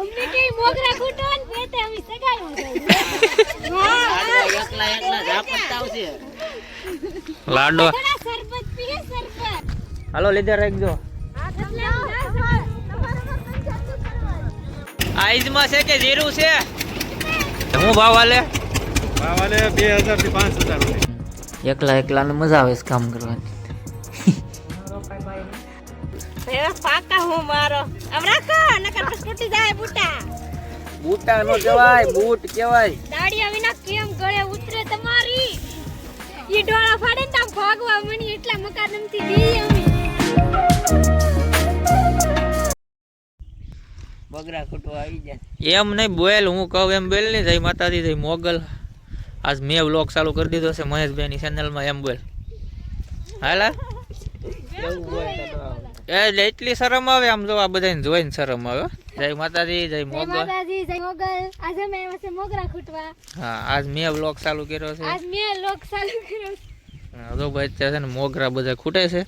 અમને કઈ મોગરા ખૂટો ને પેતે અમે સગાઈમાં જઈએ. લાડવા એકલા એકલા ઝાપટતા આવશે. લાડો થોડા પીએ શરબત હાલો લીધે રાખજો. આઈઝમાં છે કે જીરું છે? હું ભાવ હાલે? વાલે બે હજારથી પાંચ હજાર. એકલા એકલાને મજા આવે છે કામ કરવાની. પાકા હું મારો. આમ રાખો નકર પછી તૂટી જાય બુટા. બૂટા નો કહેવાય બૂટ કહેવાય. દાડિયા વિના કેમ ગળે ઉતરે તમારી. ઈ ડોળા ફાડે ને આમ ભાગવા મણી એટલા મકાનમથી દી અમે. બગડા ખૂટવા આવી જાય એમ નહીં બોલ હું કહું એમ બોલ નહીં જય માતાજી જય મોગલ. આજ મેં વ્લોગ ચાલુ કરી દીધો છે મહેશભાઈની ચેનલમાં એમ બોલ હાલા? એવું આવે. એટલે એટલી શરમ આવે આમ જો આ બધાને જોઈને શરમ આવે. જય માતાજી જય મોગલ. માતાજી જય મોગલ. આજે મેં આવ્યા છે મોગરા ખૂટવા. હા આજ મેં વ્લોગ ચાલુ કર્યો છે. આજ મેં લોક ચાલુ કર્યો છે. જો ભાઈ અત્યારે છે ને મોગરા બધા ખૂટે છે.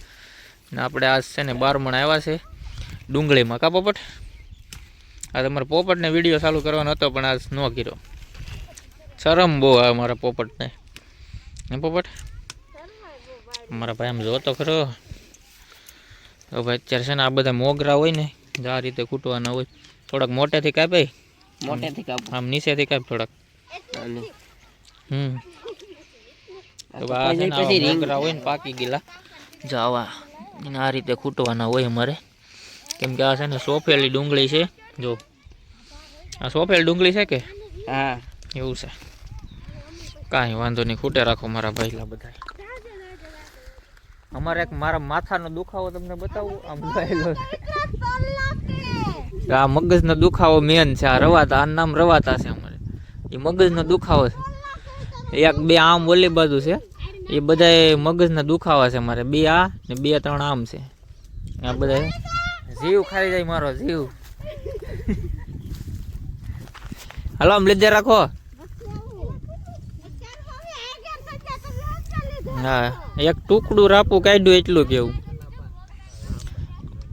ને આપણે આજ છે ને બારમણ આવ્યા છે ડુંગળીમાં કા પોપટ. આ તમારે પોપટને વીડિયો ચાલુ કરવાનો હતો પણ આજ ન કર્યો. શરમ બહુ આવે મારા પોપટને. એ પોપટ? મારા ભાઈ આમ જોતો ખરો. ભાઈ અત્યારે છે ને આ બધા મોગરા હોય ને જે આ રીતે ખૂટવાના હોય થોડાક મોટેથી કાપે. મોટેથી કાપ. આમ નીચેથી કાપ થોડાક. હમ. મોગરા હોય ને પાકી ગયેલા. જાવા આ રીતે ખૂટવાના હોય અમારે. કેમ કે આ છે ને સોફેલી ડુંગળી છે જો. આ સોફેલી ડુંગળી છે કે? હા. એવું છે. કાંઈ વાંધો નહીં ખૂટે રાખો મારા ભાઈલા બધા અમારે એક મારા માથાનો દુખાવો તમને બતાવું? આમ થયેલો આ મગજનો દુખાવો મેન છે આ રવાતા આ નામ રવાતા છે અમારે. એ મગજનો દુખાવો છે. એક બે આમ ઓલી બાજુ છે. એ બધા મગજના દુખાવા છે મારે બે આ ને બે ત્રણ આમ છે. આ બધા જીવ ખાઈ જાય મારો જીવ. હાલો આમ લીધે રાખો. હા. એક ટુકડું રાપું કાઢ્યું એટલું કેવું.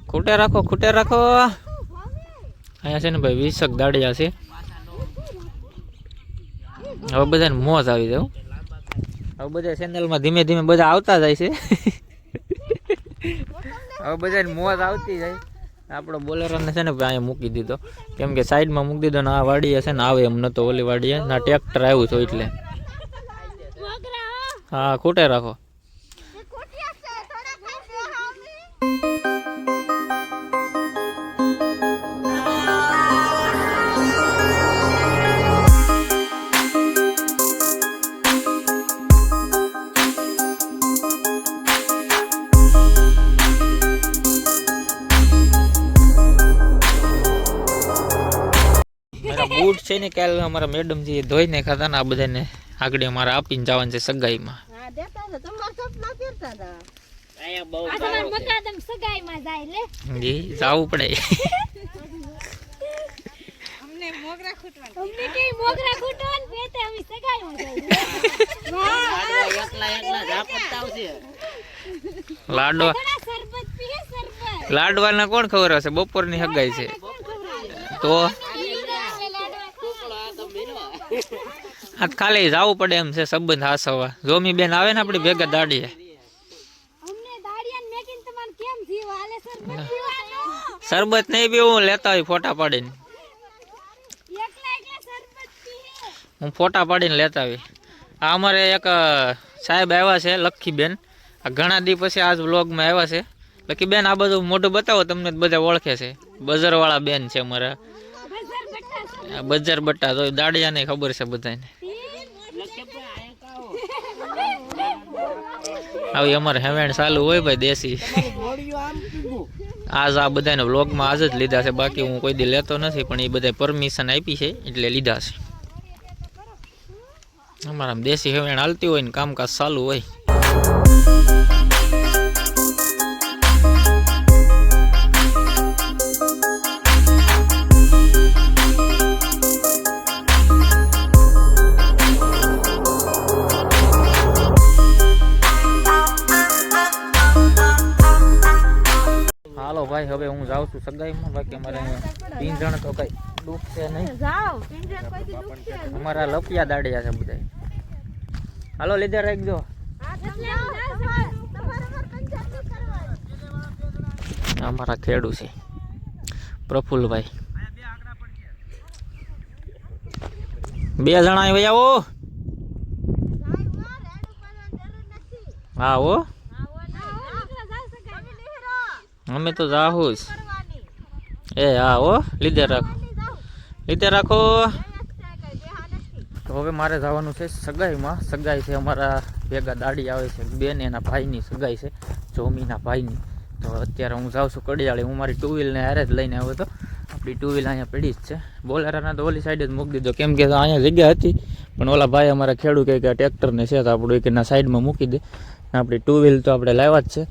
ખૂટે રાખો ખૂટે રાખો. અહીંયા છે ને ભાઈ વીસક દાડિયા છે. હવે બધાને મોજ આવી જાય હવે બધા ચેનલમાં ધીમે ધીમે બધા આવતા જાય છે. હવે બધાને મોજ આવતી જાય. આપણો બોલેરોને છે ને અહીંયા મૂકી દીધો. કેમ કે સાઈડમાં મૂકી દીધો ને આ વાડીએ છે ને આવે એમ નતો ઓલી વાડીએ. ના, ટ્રેક્ટર આવ્યું છું એટલે. હો. ખૂટે રાખો બૂટ છે ને કાલે અમારા મેડમ જે ધોઈને ખાતા ને આ બધાને આગળ અમારે આપીને જવાનું છે સગાઈમાં. અહીંયા બહુ આ તમારા મકાદમ સગાઈમાં જાય લે. જી જવું પડે. અમને કઈ મોગરા ખૂટો ને પેતે અમે સગાઈમાં જઈએ. લાડવા એકલા એકલા ઝાપટતા આવશે લાડવા થોડા શરબત પીએ શરબત. લાડવાના કોણ ખબર હશે બપોરની સગાઈ છે. તો? આ ખાલી જવું પડે એમ છે સંબંધ હાસવા જોમી બેન આવે ને આપણી ભેગા દાડીએ. શરબત નહીં બી નહીં પીવું લેતા હોય ફોટા પાડીને. હું ફોટા પાડીને લેતા આવી આ અમારે એક સાહેબ આવ્યા છે લખીબેન. આ ઘણા દી પછી આજ વ્લોગમાં આવ્યા છે. લખીબેન આ બધું મોઢું બતાવો તમને બધા ઓળખે છે. બજારવાળા બેન છે અમારા. બજાર બટ્ટા બજાર તો દાડિયાને ખબર છે બધાને. આવી અમારે હેવેણ ચાલુ હોય ભાઈ દેશી. આજ આ બધાને વ્લોગમાં આજ જ લીધા છે, બાકી હું કોઈ દી લેતો નથી, પણ એ બધા પરમિશન આપી છે, એટલે લીધા છે. અમારા દેશી હેવેણ હાલતી હોય ને કામકાજ ચાલુ હોય. હું જાઉં છું. સગાઈમાં બાકી અમારે પિંજણ જણ તો કઈ કોઈ દુખશે નહીં. અમારા લપિયા દાડિયા છે બધા હાલો લીધે રાખજો. અમારા ખેડૂ છે. પ્રફુલ્લભાઈ બે જણા અહીં આવો હા હો. અમે તો જાહું. એ, હા, હો, લીધે રાખો. લીધે રાખો. તો હવે મારે જવાનું છે સગાઈમાં. સગાઈ છે અમારા ભેગા દાડી આવે છે. બેન એના ભાઈની સગાઈ છે, જોમીના ભાઈની. તો અત્યારે હું જાઉં છું કડિયાળી. હું મારી ટુ વ્હીલને હારે જ લઈને આવ્યો હતો. આપણી ટુ વ્હીલ અહીંયા પડી જ છે. બોલેરાના તો ઓલી સાઈડ જ મૂકી દીધો. કેમ કે અહીંયા જગ્યા હતી, પણ ઓલા ભાઈ અમારા ખેડૂત કે ટ્રેક્ટરને છે તો આપણું એક એના સાઈડમાં મૂકી દે. આપણી ટુ વ્હીલ તો આપણે લાવ્યા જ છે.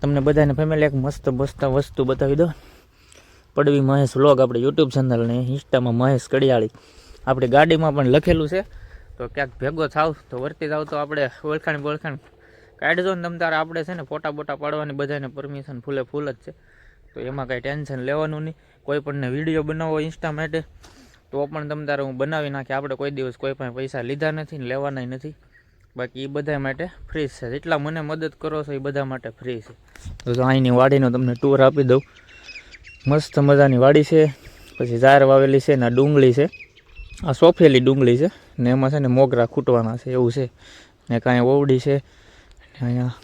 તમને બધાને ફેમિલી એક મસ્ત મસ્ત વસ્તુ બતાવી દો પડવી મહેશ વ્લોગ આપણે યુટ્યુબ ચેનલને ઇન્સ્ટામાં મહેશ કડિયાળી. આપણી ગાડીમાં પણ લખેલું છે. તો ક્યાંક ભેગો થાવ તો વર્તી જાવ તો આપણે ઓળખાણ બોળખાણ કાઢજો ને તમ તારે આપણે છે ને ફોટા બોટા પાડવાની બધાને પરમિશન ફૂલે ફૂલ જ છે. તો એમાં કાંઈ ટેન્શન લેવાનું નહીં. કોઈ પણને વીડિયો બનાવો ઇન્સ્ટા માટે, તો પણ તમ તારે હું બનાવી નાખી. આપણે કોઈ દિવસ કોઈ પણ પૈસા લીધા નથી ને લેવાના નથી. બાકી એ બધા માટે ફ્રી છે. જેટલા મને મદદ કરો છો એ બધા માટે ફ્રી છે. તો અહીંની વાડીનો તમને ટૂર આપી દઉં. મસ્ત મજાની વાડી છે. પછી ઝાર વાવેલી છે ને ડુંગળી છે. આ સોફેલી ડુંગળી છે. ને એમાં છે ને મોગરા ખૂટવાના છે. એવું છે. ને કાંઈ ઓવડી છે. ને અહીંયા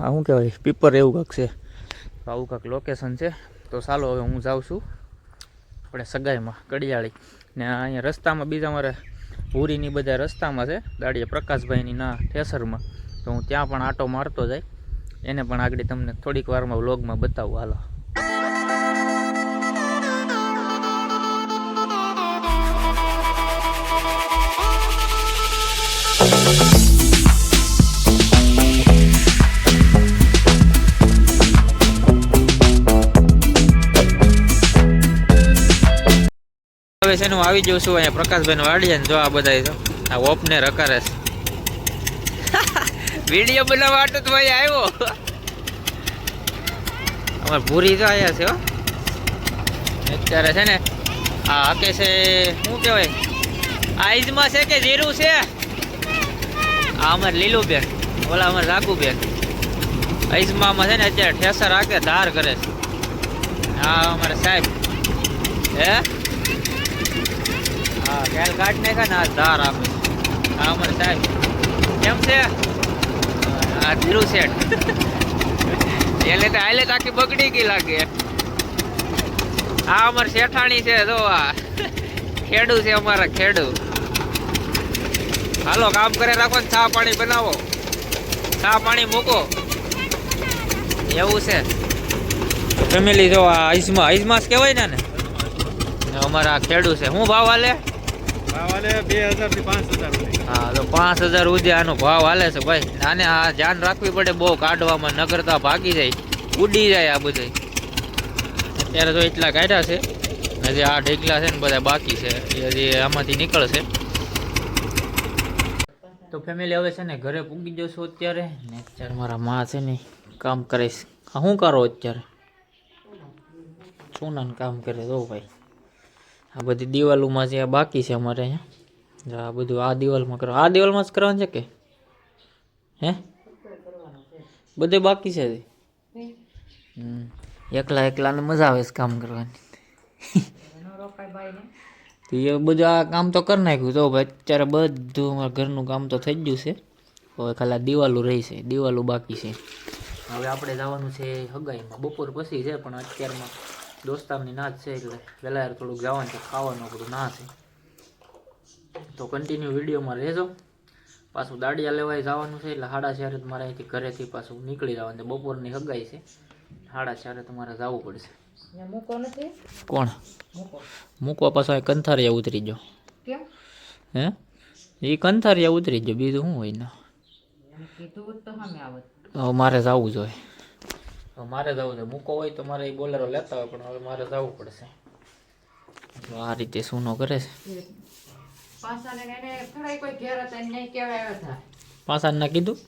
આ શું કહેવાય? પીપર એવું કાંક છે. તો આવું કાંક લોકેશન છે. તો ચાલો હવે હું જાઉં છું. આપણે સગાઈમાં, કડિયાળી. ને અહીંયા રસ્તામાં બીજા મારે ભૂરીની બધા રસ્તામાં છે. દાડીએ પ્રકાશભાઈની ના ઠેસરમાં. તો હું ત્યાં પણ આટો મારતો જાય. એને પણ આગળ તમને થોડીક વારમાં વ્લોગમાં બતાવું હાલો. હવે છે હું આવી જઉં છું અહીંયા પ્રકાશભાઈ વાડીએ ને જો આ બધા આ ઓપને રકારે છે. વીડિયો બનાવવા માટે તો ભાઈ આવ્યો. અમારે ભૂરી તો આવ્યા છે હો. અત્યારે છે ને આ હકે છે શું કહેવાય? આઈઝમાં છે કે જીરું છે? આ અમારે લીલું બેન ઓલા અમારે રાખું બેન આઈઝમાં છે ને અત્યારે ઠેસર હાકે ધાર કરે છે. હા અમારે સાહેબ. હે? હા ગેલ કાઢ નાખા ને આ ધાર આપે. હા સાહેબ. કેમ છે? આ ધીરુ શેઠ એટલે તો હાલે તાકી બગડી ગઈ લાગે. આ અમારે શેઠાણી છે, જો આ. ખેડુ છે અમારા ખેડૂ. હાલો, કામ કરે રાખો ને, ચા પાણી બનાવો. ચા પાણી મૂકો. એવું છે. ફેમિલી જો આ આઈસમાં આઈસમાસ કહેવાય ને અમારા ખેડૂ છે. શું ભાવ હાલે? હા, તો પાંચ હજાર સુધી આનો ભાવ હાલે છે ભાઈ. આને આ ધ્યાન રાખવી પડે બહુ કાઢવામાં નગરતા ભાગી જાય. ઉડી જાય આ બધે. અત્યારે તો એટલા કાઢ્યા છે. હજી આ ઢેકલા છે ને બધા બાકી છે. હજી આમાંથી નીકળશે. તો ફેમિલી હવે છે ને ઘરે પૂગી જશો અત્યારે. ને અત્યારે મારા માં છે ને કામ કરીશ શું કરો અત્યારે? સોનાનું કામ કરે તો ભાઈ. આ બધી દિવાલોમાં જે બાકી છે અમારે અહીંયા. આ બધું આ દિવાલમાં કરો આ દિવાલમાં જ કરવાનું છે કે? હે? બધે બાકી છે. એકલા એકલાને મજા આવે છે કામ કરવાની. તો એ બધું આ કામ તો કરી નાખ્યું. તો અત્યારે બધું અમારા ઘરનું કામ તો થઈ ગયું છે. હવે ખાલી દિવાલો રહી છે. દિવાલું બાકી છે. હવે આપણે જવાનું છે હગાઈમાં. બપોર પછી છે, પણ અત્યારમાં દોસ્તારની ના છે એટલે પહેલાં થોડુંક જવાનું છે, ખાવાનું બધું ના છે. તો કન્ટિન્યુ વિડીયોમાં રહેજો. પાછું દાડિયા લેવાય જવાનું છે એટલે સાડા ચારે તમારે અહીંથી ઘરેથી પાછું નીકળી જવાનું છે બપોરની હગાઈ છે સાડા ચારે તમારે જવું પડશે. કોણ? મૂકવા પાછો અહીં કંથારિયા ઉતરી જો હે? એ કંથારિયા ઉતરી જો બીજું શું હોય ને? હવે મારે જવું જોઈએ હવે મારે જવું છે મૂકો હોય તો મારે એ બોલેરો લેતા હોય પણ હવે મારે જવું પડશે. તો આ રીતે સૂનો કરે છે. પાછાને એને ખરાઈ કોઈ ઘેર હતા એને નહીં કહેવાય આવ્યા હતા પાછા ના કીધું?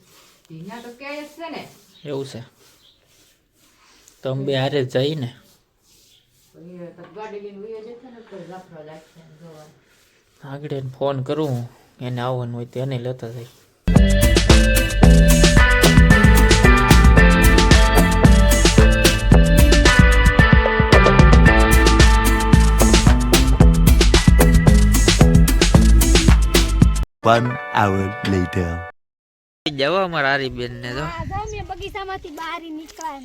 એવું છે. તો અમે બે હારે જ જઈએ ને આગળ ફોન કરું એને આવવાનું હોય તો એને લેતા જાય. One hour later. જવા અમારા આરી બેન ને તો. આ જો મેં બગીચામાંથી બહાર નીકળ્યા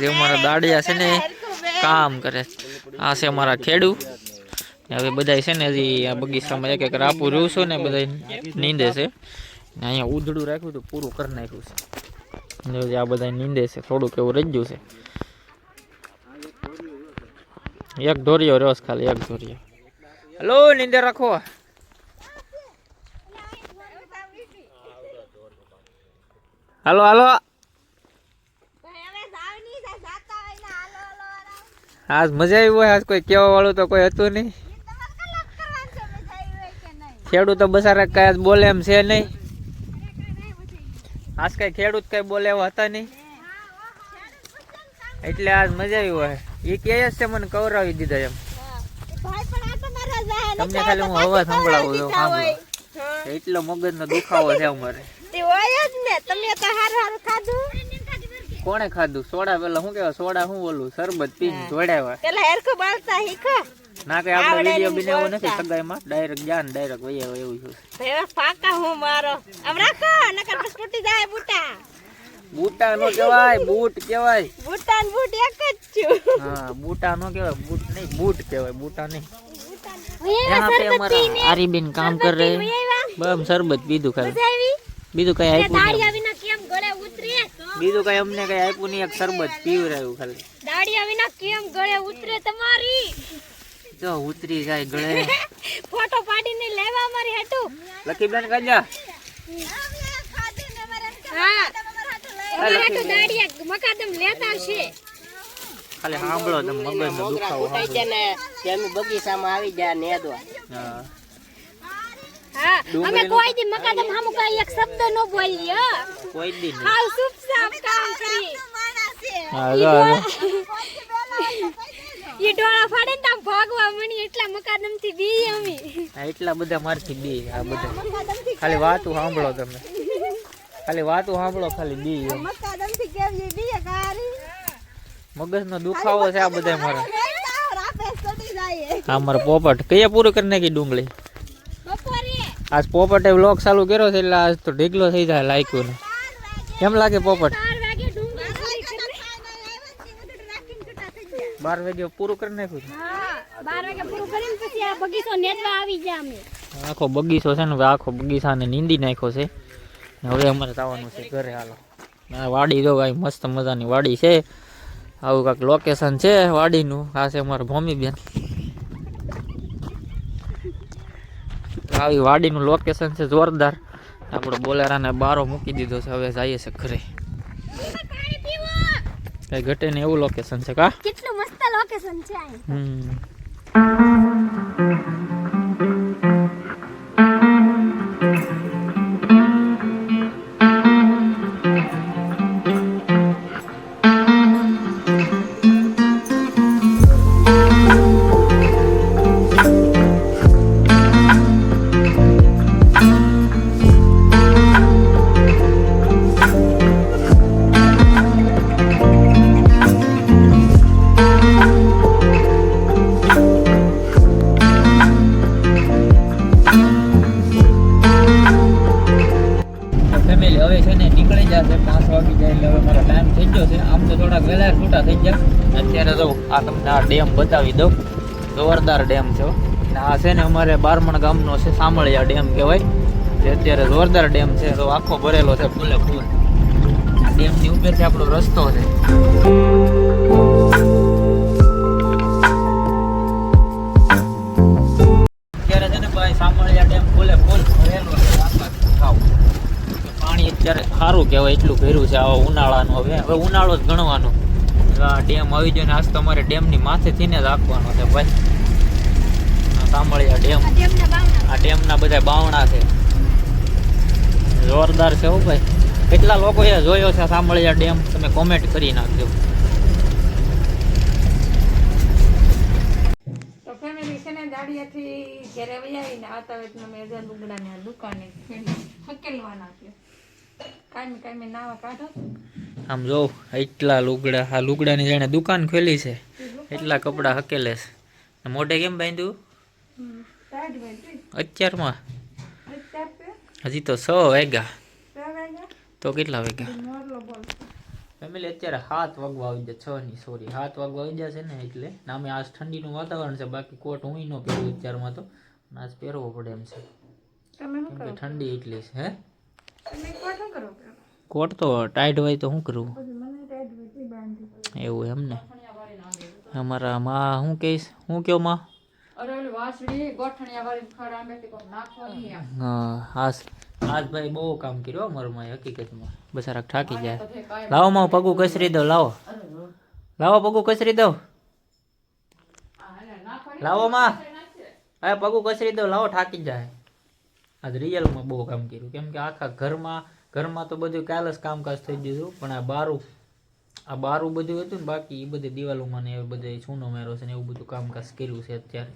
ને અમારા દાડિયા છે ને કામ કરે આ છે અમારા ખેડૂ. હવે બધા છે ને હજી આ બગીચામાં એક એક રાપુ રહ્યું છું ને બધા નીંદે છે. અહીંયા ઉધડું રાખ્યું હતું પૂરું કરી નાખ્યું છે. હજી આ બધા નીંદે છે થોડુંક એવું રજ્યું છે. એક ઢોરિયો રસ ખાલી એક ધોરિયો હલો નીંદે રાખો. હાલો હાલો. આજ મજા આવી હોય, આજ કોઈ કેવા વાળું તો કોઈ હતું નહીં. ખેડૂત તો બસારા કઈ આજ બોલે એમ છે નહીં. આજ કઈ ખેડૂત કઈ બોલે એવા હતા નહીં. એટલે આજ મજા આવી હોય. એ કે છે, મને કવરાવી દીધા એમ. તમને ખાલી હું અવાજ સંભળાવું છું સાંભળો એટલો મગજનો દુખાવો છે અમારે. કોણે ખાધું? સોડા પેલા શું કેવાય સોડા શું બોલું શરબત પીને જોડાવ્યા ના કઈ આપણે વીડિયો બનાવ્યો નથી સગાઈમાં. ડાયરેક્ટ જાન ડાયરેક્ટ વહી આવે એવું છે. બૂટા. નો કહેવાય બૂટ કહેવાય. હા બૂટા નો કહેવાય બૂટ નહીં બૂટ કહેવાય બૂટા નહીં. यहाँ पे हमारा आरीबेन काम कर रहे हैं બસ શરબત પીધું ખાલી બીજું કઈ આપ્યું નહીં દાડિયા વિના કેમ ગળે ઉતરે બીજું કઈ અમને કઈ આપ્યું નહીં એક શરબત પીવરાયું ખાલી દાડિયા વિના કેમ ગળે ઉતરે તમારી જો ઉતરી જાય ગળે ફોટો પાડીને લેવા અમારી હાટુ લખીબેન કાજા હા અમારા હાટુ દાડિયા મકાદમ લેતા આવશે ખાલી સાંભળો તમે મગજનો દુખાવો. જાય ને તેમ બગીચામાં આવી જાય ને દો હા. અમે કોઈ દી મકાદમ હામુ કઈ એક શબ્દ ન બોલી હો. કોઈ દી નહીં હાવ સુપ સાફ કામ કરી. હા જો હવે. ઈ ડોળા ફાડે ને તો આમ ભાગવા મણી એટલા મકાદમથી બી અમે. આ એટલા બધા મારથી બી આ બધા. ખાલી વાતું સાંભળો તમે. ખાલી વાતું સાંભળો ખાલી બી એમ. મગજનો દુખાવો છે આ બધા મારા આ મારા પોપટ. કયા પૂરું કરી નાખી ડુંગળી? બપોરે. આજ પોપટે વ્લોગ ચાલુ કર્યો છે એટલે આજ તો ઢીકલો થઈ જાય લાયકું ને. કેમ લાગે પોપટ? બાર વાગે ડુંગળી ખાલી કરી બાર વાગે પૂરું કરી નાખ્યું છે. હા બાર વાગે પૂરું કરીને પછી આ બગીચો નેદવા આવી ગયા અમે. આખો બગીચો છે ને હવે આખો બગીચાને નીંદી નાખ્યો છે. ને હવે અમારે જવાનું છે ઘરે હાલો. આ વાડી જો ભાઈ મસ્ત મજાની વાડી છે. આવું કાંઈક લોકેશન છે વાડીનું. આ છે અમારા ભૂમિબેન. આવી વાડીનું લોકેશન છે જોરદાર. આપણે બોલેરાને બારો મૂકી દીધો છે હવે જઈએ છે ઘરે. કઈ ઘટે ને એવું લોકેશન છે કા? કેટલું મસ્ત લોકેશન છે હમ. બતાવી દઉં. જોરદાર ડેમ છે. આ છે ને અમારે બારમણ ગામનો છે, સામળિયા ડેમ કહેવાય. જે અત્યારે જોરદાર ડેમ છે તો આખો ભરેલો છે, ફૂલે ફૂલ. આ ડેમની ઉપરથી આપણો રસ્તો છે. અત્યારે છે ને ભાઈ સામળિયા ડેમ ફૂલે ફૂલ ભરેલો છે પાણી અત્યારે સારું કહેવાય, એટલું ભર્યું છે, આવા ઉનાળાનું. હવે હવે ઉનાળો જ ગણવાનો. ડેમ આવી ગયો આજ તમારે ડેમની માથે થઈને જ આપવાનો છે ભાઈ. સાંભળ્યા ડેમ. આ ડેમના બધા બાવણા છે. જોરદાર છે હો ભાઈ. કેટલા લોકોએ જોયો છે સાંભળ્યા ડેમ? તમે કોમેન્ટ કરી નાખજો. દાડિયાથી ઘેરે વૈયાવીને આવતા હોય મેં દુગડાને દુકાને હકેલવાના છે. આમ જો એટલા લુગડા આ લુગડાની જાણે દુકાન ખોલી છે. એટલા કપડા હકેલે છે. મોઢે કેમ બાંધ્યું? અત્યારમાં? હજી તો છ વાગ્યા. તો કેટલા વાગ્યા? ફેમિલી અત્યારે હાથ વાગવા આવી જાય છ ની સોરી હાથ વાગવા આવી જશે ને એટલે નામે અમે આજ ઠંડીનું વાતાવરણ છે બાકી કોટ હું ન પહેરું અત્યારમાં તો. પણ આજ પહેરવો પડે એમ છે. ઠંડી એટલી છે હે? કોટ તો ટાઈટ હોય તો શું કરવું? એવું એમ ને અમારા માં શું કહીશ હું કયો માં? અરે ઓલી વાસળી ગોઠણિયા વાળી ખડ આંબેથી કોક નાખવાની એમ. હા આજ ભાઈ બહુ કામ કર્યું હો મારું હકીકતમાં. બસારા થાકી જાય. લાવો માં પગું કસરી દો લાવો. લાવો પગું કસરી દો લાવો માં. પગું કસરી દો લાવો થાકી જાય. આજ રિયલમાં બહુ કામ કર્યું. કેમ કે આખા ઘરમાં ઘરમાં તો બધું કાલ જ કામકાજ થઈ ગયું પણ આ બારું આ બારું બધું હતું ને બાકી એ બધી દિવાલોમાં ને એ બધે છૂનો મેરો છે ને એવું બધું કામકાજ કર્યું છે અત્યારે.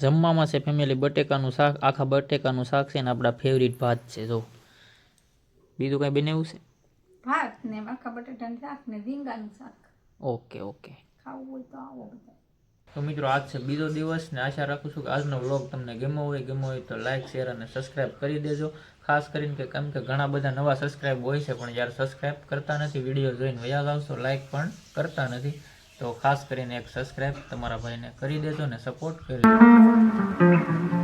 જમવામાં છે ફેમિલી બટેકાનું શાક આખા બટેકાનું શાક છે ને આપણા ફેવરિટ ભાત છે જો. બીજું કાંઈ બનાવ્યું છે? ભાત ને આખા બટેટાનું શાક ને રીંગાનું શાક. Okay okay. ખાવું હોય તો આવો બધા. તો મિત્રો, આજ છે બીજો દિવસ ને આશા રાખું છું કે આજનો વ્લોગ તમને ગમ્યો હોય ગમ્યો હોય તો લાઇક શેર અને સબસ્ક્રાઇબ કરી દેજો. ખાસ કરીને કે કેમ કે ઘણા બધા નવા સબસ્ક્રાઇબ હોય છે, પણ જ્યારે સબસ્ક્રાઇબ કરતા નથી વીડિયો જોઈને વયા આવશો લાઇક પણ કરતા નથી. તો ખાસ કરીને એક સબસ્ક્રાઇબ તમારા ભાઈને કરી દેજો ને સપોર્ટ કરી દેજો.